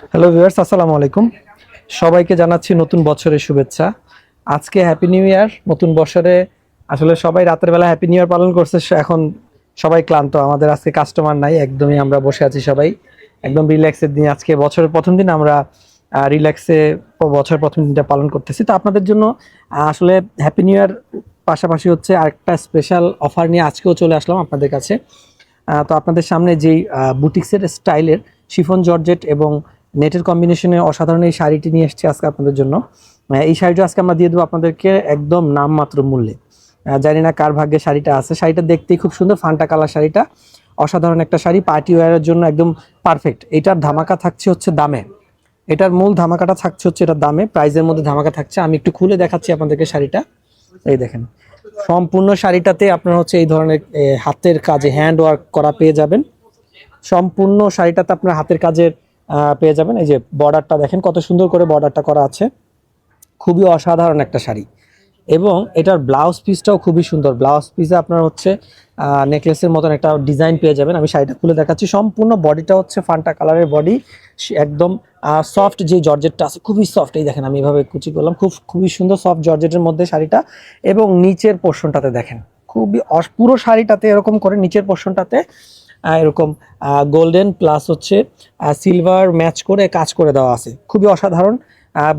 Hello viewers আসসালামু আলাইকুম। সবাইকে জানাচ্ছি নতুন বছরের শুভেচ্ছা। আজকে হ্যাপি নিউ ইয়ার নতুন বছরে আসলে সবাই রাতের বেলা হ্যাপি নিউ ইয়ার পালন করছে এখন সবাই ক্লান্ত। আমাদের আজকে কাস্টমার নাই, একদমই আমরা বসে আছি সবাই। একদম রিল্যাক্সের দিন আজকে বছরের প্রথম দিন, আমরা রিল্যাক্সে বছরের প্রথম দিনটা পালন করতেছি। তো আপনাদের জন্য আসলে হ্যাপি নিউ ইয়ার পাশাপাশি হচ্ছে আরেকটা স্পেশাল অফার নিয়ে আজকেও চলে আসলাম আপনাদের কাছে। তো আপনাদের সামনে যেই বুটিক্সের স্টাইলের শিফন জর্জেট এবং নেটের কম্বিনেশনে অসাধারণ এই শাড়িটি নিয়ে এসেছি আজকে আপনাদের জন্য। এই শাড়িটা আজকে আমরা দিয়ে দেবো আপনাদেরকে একদম নামমাত্র মূল্যে। জানি না কার ভাগ্যে শাড়িটা আছে। শাড়িটা দেখতেই খুব সুন্দর, ফান্টা কালার শাড়িটা। অসাধারণ একটা শাড়ি পার্টি ওয়ারের জন্য একদম পারফেক্ট এটার ধামাকা থাকছে হচ্ছে দামে। এটার মূল ধামাকাটা থাকছে হচ্ছে এটার দামে। প্রাইজের মধ্যে ধামাকা থাকছে। আমি একটু খুলে দেখাচ্ছি আপনাদেরকে শাড়িটা। এই দেখেন। সম্পূর্ণ শাড়িটাতে আপনার হচ্ছে এই ধরনের হাতের কাজে হ্যান্ড ওয়ার্ক করা পেয়ে যাবেন। সম্পূর্ণ শাড়িটাতে আপনার হাতের কাজের পেয়ে যাবেন। এই যে বর্ডারটা দেখেন, কত সুন্দর করে বর্ডারটা করা আছে। খুবই অসাধারণ একটা শাড়ি। এবং এটার ব্লাউজ পিসটাও খুবই সুন্দর। ব্লাউজ পিসে আপনার হচ্ছে নেকলেসের মতন একটা ডিজাইন পেয়ে যাবেন। আমি শাড়িটা খুলে দেখাচ্ছি। সম্পূর্ণ বডিটা হচ্ছে ফান্টা কালারের বডি একদম সফট যে জর্জেটটা আছে, খুবই সফট এই দেখেন, আমি এভাবে কুচি করলাম। খুব, খুবই সুন্দর সফট জর্জেটের মধ্যে শাড়িটা। এবং নিচের পোর্শনটাতে দেখেন, খুবই পুরো শাড়িটাতে এরকম করে নিচের পোর্শনটাতে এরকম গোল্ডেন প্লাস হচ্ছে সিলভার ম্যাচ করে কাজ করে দেওয়া আছে। খুবই অসাধারণ।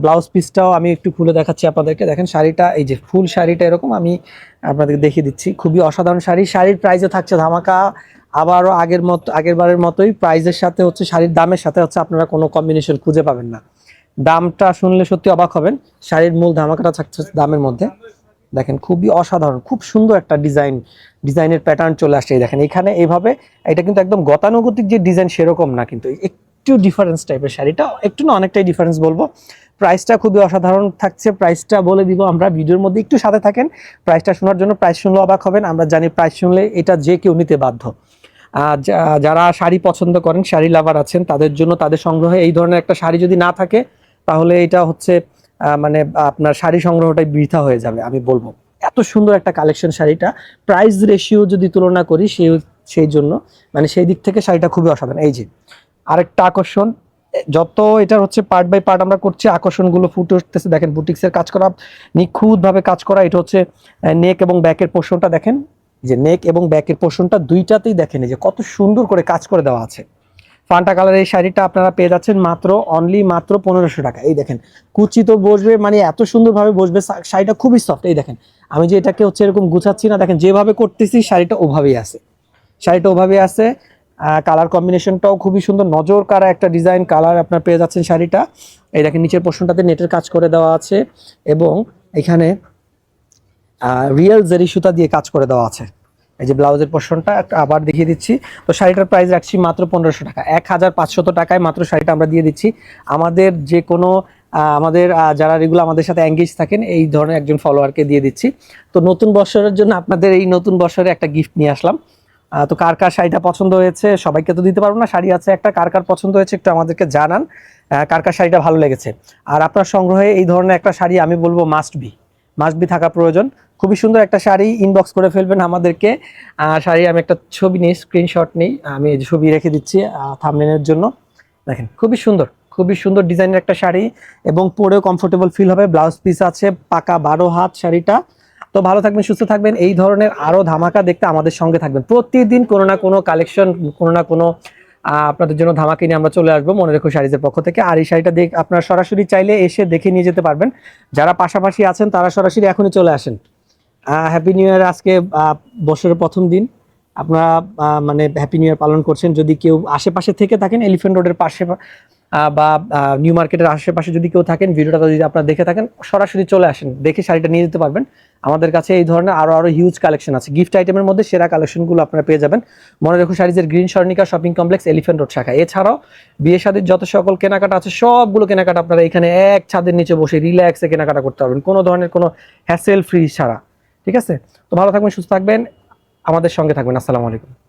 ব্লাউজ পিসটাও আমি একটু খুলে দেখাচ্ছি আপনাদেরকে। দেখেন, শাড়িটা, এই যে ফুল শাড়িটা এরকম আমি আপনাদেরকে দেখিয়ে দিচ্ছি। খুবই অসাধারণ শাড়ি। শাড়ির প্রাইসে থাকছে ধামাকা। আবারও আগের মতো, আগের বারের মতোই প্রাইজের সাথে হচ্ছে, শাড়ির দামের সাথে হচ্ছে আপনারা কোনো কম্বিনেশন খুঁজে পাবেন না। দামটা শুনলে সত্যি অবাক হবেন। শাড়ির মূল ধামাকাটা থাকছে দামের মধ্যে। দেখেন খুবই অসাধারণ, খুব সুন্দর একটা ডিজাইন, ডিজাইনের প্যাটার্ন চলে আসছে দেখেন। এখানে এইভাবে এটা কিন্তু একদম গতানুগতিক যে ডিজাইন সেরকম না কিন্তু, একটু ডিফারেন্স টাইপের শাড়িটা, একটু না অনেকটাই ডিফারেন্স বলব। প্রাইসটা খুবই অসাধারণ থাকছে প্রাইসটা বলে দিব আমরা ভিডিওর মধ্যে, একটু সাথে থাকেন। প্রাইসটা শোনার জন্য প্রাইস শুনলে অবাক হবেন, আমরা জানি প্রাইস শুনলে এটা যে কেউ নিতে বাধ্য। যারা শাড়ি পছন্দ করেন, শাড়ি লাভার আছেন, তাদের জন্য তাদের সংগ্রহে এই ধরনের একটা শাড়ি যদি না থাকে, তাহলে এটা হচ্ছে মানে আপনার শাড়ি সংগ্রহটাই বৃথা হয়ে যাবে, আমি বলব। এত সুন্দর একটা কালেকশন শাড়িটা। প্রাইস রেশিও যদি তুলনা করি সেই সেই জন্য মানে সেই দিক থেকে শাড়িটা খুবই অসাধারণ। এই যে, আরেকটা আকর্ষণ, যত এটার হচ্ছে পার্ট বাই পার্ট আমরা করছি, আকর্ষণগুলো ফুটে উঠতেছে। দেখেন বুটিক্সের কাজ করা, নিখুঁতভাবে কাজ করা, এটা হচ্ছে নেক এবং ব্যাকের পোর্শনটা দেখেন। যে নেক এবং ব্যাকের পোর্শনটা দুইটাতেই দেখেন যে কত সুন্দর করে কাজ করে দেওয়া আছে। ফান্টা কালারের এই শাড়িটা আপনারা পেয়ে যাচ্ছেন মাত্র অনলি মাত্র পনেরোশো টাকা। এই দেখেন, কুচি তো বসবে মানে এত সুন্দরভাবে বসবে শাড়িটা খুবই সফট এই দেখেন, আমি যে এটাকে হচ্ছে এরকম গুছাচ্ছি না, দেখেন, যেভাবে করতেছি, শাড়িটা ওভাবেই আছে। শাড়িটা ওভাবেই আছে কালার কম্বিনেশনটাও খুবই সুন্দর, নজর কারা একটা ডিজাইন কালার আপনার পেয়ে যাচ্ছেন শাড়িটা। এই দেখেন, নিচের পোর্শনটাতে নেটের কাজ করে দেওয়া আছে এবং এখানে রিয়েল জেরি সুতা দিয়ে কাজ করে দেওয়া আছে। এই যে ব্লাউজের পোর্শনটা আবার দেখিয়ে দিচ্ছি। তো শাড়িটার প্রাইস রাখছি মাত্র পনেরোশো টাকা। এক হাজার পাঁচশত টাকায় মাত্র শাড়িটা আমরা দিয়ে দিচ্ছি। আমাদের যে কোনো আমাদের যারা রেগুলো আমাদের সাথে এঙ্গেজ থাকেন, এই ধরনের একজন ফলোয়ারকে দিয়ে দিচ্ছি। তো নতুন বছরের জন্য আপনাদের এই নতুন বছরে একটা গিফট নিয়ে আসলাম। তো কার কার শাড়িটা পছন্দ হয়েছে সবাইকে তো দিতে পারব না। শাড়ি আছে একটা, কার কার পছন্দ হয়েছে একটু আমাদেরকে জানান। কার কার শাড়িটা ভালো লেগেছে। আর আপনার সংগ্রহে এই ধরনের একটা শাড়ি আমি বলব মাস্ট বি মাস্ট বি থাকা প্রয়োজন। খুবই সুন্দর একটা শাড়ি ইনবক্স করে ফেলবেন আমাদেরকে। শাড়ি আমি একটা ছবি নিই স্ক্রিনশট নিই। আমি ছবি রেখে দিচ্ছি থামনেনের জন্য। দেখেন, খুবই সুন্দর খুবই সুন্দর ডিজাইনের একটা শাড়ি এবং পরেও কমফোর্টেবল ফিল হবে। ব্লাউজ পিস আছে, পাকা বারো হাত শাড়িটা। তো ভালো থাকবেন, সুস্থ থাকবেন। এই ধরনের আরও ধামাকা দেখতে আমাদের সঙ্গে থাকবেন। প্রতিদিন কোনো না কোনো কালেকশন কোনো না কোনো আপনাদের জন্য ধামাকি নিয়ে আমরা চলে আসব মনে রেখো শাড়িজের পক্ষ থেকে। আর এই শাড়িটা দেখ আপনারা সরাসরি চাইলে এসে দেখে নিয়ে যেতে পারবেন। যারা পাশাপাশি আছেন, তারা সরাসরি এখনই চলে আসেন। হ্যাপি নিউ ইয়ার আজকে বছরের প্রথম দিন। আপনারা মানে হ্যাপি নিউ ইয়ার পালন করছেন। যদি কেউ আশেপাশে থেকে থাকেন এলিফেন্ট রোডের পাশে বা নিউ মার্কেটের আশেপাশে যদি কেউ থাকেন, ভিডিওটা যদি আপনারা দেখে থাকেন, সরাসরি চলে আসেন, দেখে শাড়িটা নিয়ে যেতে পারবেন। আমাদের কাছে এই ধরনের আরও আরও হিউজ কালেকশন আছে। গিফট আইটেমের মধ্যে সেরা কালেকশনগুলো আপনারা পেয়ে যাবেন। মনে রেখো শাড়িজের green Swarnika shopping complex elephant road শাখা। এছাড়াও বিয়ে শাদীর যত সকল কেনাকাটা আছে, সবগুলো কেনাকাটা আপনারা এখানে এক ছাদের নিচে বসে রিল্যাক্সে কেনাকাটা করতে পারবেন। কোনো ধরনের কোনো হ্যাসেল ফ্রি ছাড়া। ঠিক আছে? তো ভালো থাকবেন, সুস্থ থাকবেন। আমাদের সঙ্গে থাকবেন। আসসালামু আলাইকুম।